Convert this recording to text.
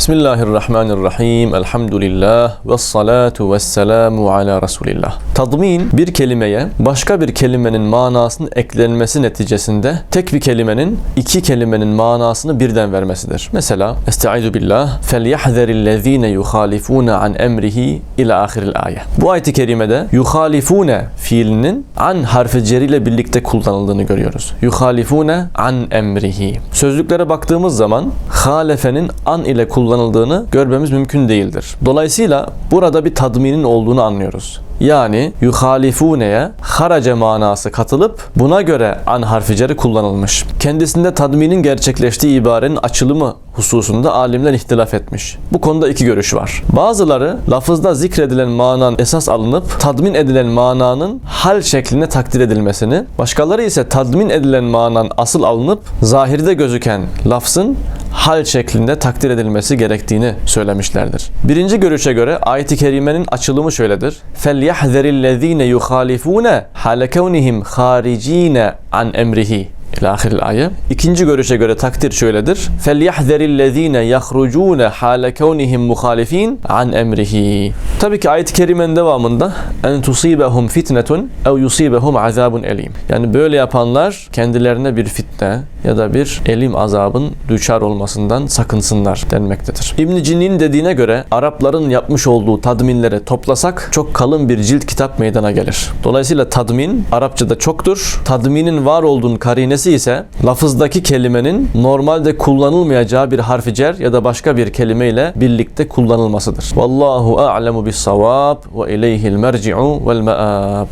Bismillahirrahmanirrahim. Elhamdülillah ve salatu ve selamu ala Resulillah. Tadmin bir kelimeye başka bir kelimenin manasının eklenmesi neticesinde tek bir kelimenin iki kelimenin manasını birden vermesidir. Mesela Estaizu billah felyahzerillezine yuhalifune an emrihi ila ahiril ayet. Bu ayet-i kerimede yuhalifune fiilinin an harfi ceriyle birlikte kullanıldığını görüyoruz. Yuhalifune an emrihi. Sözlüklere baktığımız zaman halefenin an ile kullanıldığını görmemiz mümkün değildir. Dolayısıyla burada bir tadminin olduğunu anlıyoruz. Yani yuhalifune'ye harace manası katılıp buna göre an harfi kullanılmış. Kendisinde tadminin gerçekleştiği ibarenin açılımı hususunda alimler ihtilaf etmiş. Bu konuda iki görüş var. Bazıları lafızda zikredilen mananın esas alınıp tadmin edilen mananın hal şeklinde takdir edilmesini, başkaları ise tadmin edilen mananın asıl alınıp zahirde gözüken lafzın hal şeklinde takdir edilmesi gerektiğini söylemişlerdir. Birinci görüşe göre ayet-i kerimenin açılımı şöyledir. فَلْيَحْذَرِ الَّذ۪ينَ يُخَالِفُونَ حَالَ كَوْنِهِمْ خَارِج۪ينَ an emrihi İlahiril ayet. İkinci görüşe göre takdir şöyledir. فَلْيَحْذَرِ الَّذ۪ينَ يَخْرُجُونَ حَالَ كَوْنِهِمْ مُخَالِف۪ينَ an emrihi. Tabii ki ayet-i kerimenin devamında en tusibehum fitnetun ev yusibehum azabun elim. Yani böyle yapanlar kendilerine bir fitne ya da bir elim azabın düçar olmasından sakınsınlar denmektedir. İbn Cinni'nin dediğine göre Arapların yapmış olduğu tadminleri toplasak çok kalın bir cilt kitap meydana gelir. Dolayısıyla tadmin Arapçada çoktur. Tadminin var olduğunun karinesi ise lafızdaki kelimenin normalde kullanılmayacağı bir harfi cer ya da başka bir kelime ile birlikte kullanılmasıdır. Vallahu a'lemu bis savab ve ileyhil merci'u vel ma'ab.